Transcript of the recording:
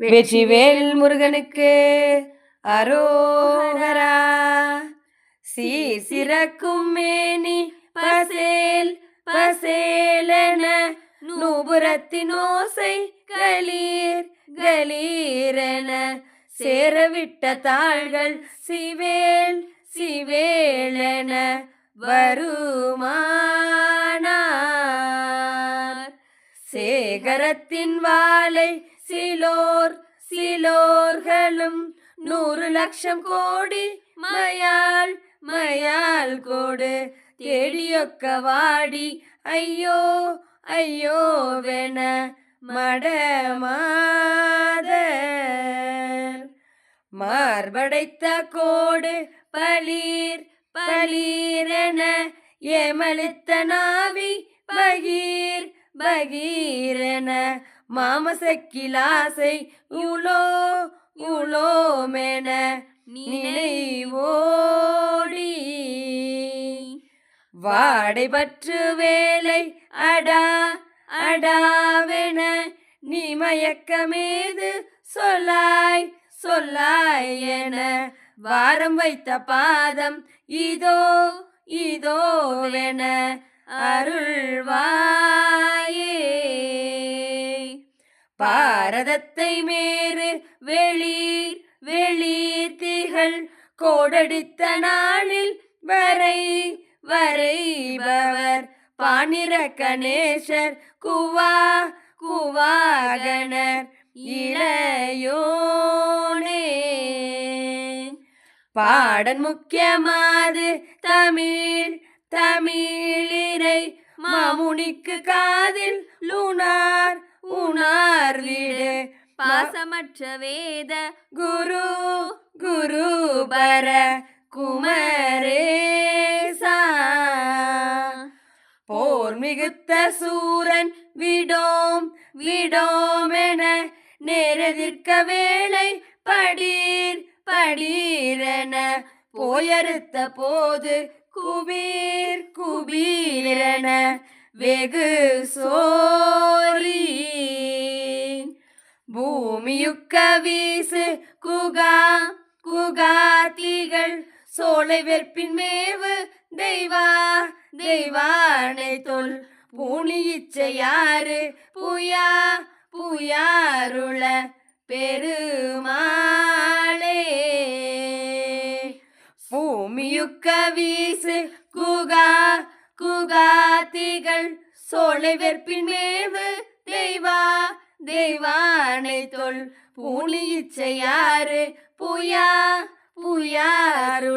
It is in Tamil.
வெற்றிவேல் முருகனுக்கு அரோகரா. சீ சிறக்கும் மேனி பசேல் பசேலென நூபுரத்தின் ஓசை கலீர் கலீரென சேரவிட்ட தாள்கள் சிவேல் சிவேலென வருமானார். சேகரத்தின் வாளை சிலோர் சிலோர்களும் நூறு லட்சம் கோடி மயால் மயால் கோடு தேடியொக்க வாடி. ஐயோ ஐயோவென மடமாதர். மார்படைத்த கோடு பலீர் பலீரென ஏமளித்த நாவி பகீர் பகீரென மாமசக்கிலாசை உலோ உலோமென நினைவோடி. வாடைபற்று வேலை அடா அடாவென நீ மயக்கமேது சொல்லாய் சொல்லாய் என வாரம் வைத்த பாதம் இதோ இதோவென அருள்வாயே. பாரதத்தை மேறு வெளிர் வெளிர் திகழ். கோடடித்த நாளில் வரை வரைபவர் பாணிர கணேசர் குவா குவாகணர். இளையோனே. பாடன் முக்கியமாது தமிழ் தமிழிரை. மாமுனிக்கு காதில் லூனார். உணார் வீடு. பாசமற்ற வேத குரு குரு பர குமரேசா போர் மிகுத்த சூரன் விடோம் விடோமென நேரெதிர்க்க வேளை படீர் படீரென போயறுத்த போது குபீர் குபீரென வெகு சோரி பூமியுக்க வீசு குகா குகாத்திகள் சோலை வெற்பின் மேவு தெய்வா தெய்வானை தொல். பூனி இச்சையாறு புயா புயாருள பெருமாளே. பூமியுக்க வீசு குகா குகாத்திகள் சோலை வெற்பின் மேவு தெய்வா தெய்வானை தொல் பூனி இச்சையாறு புயா புயாரு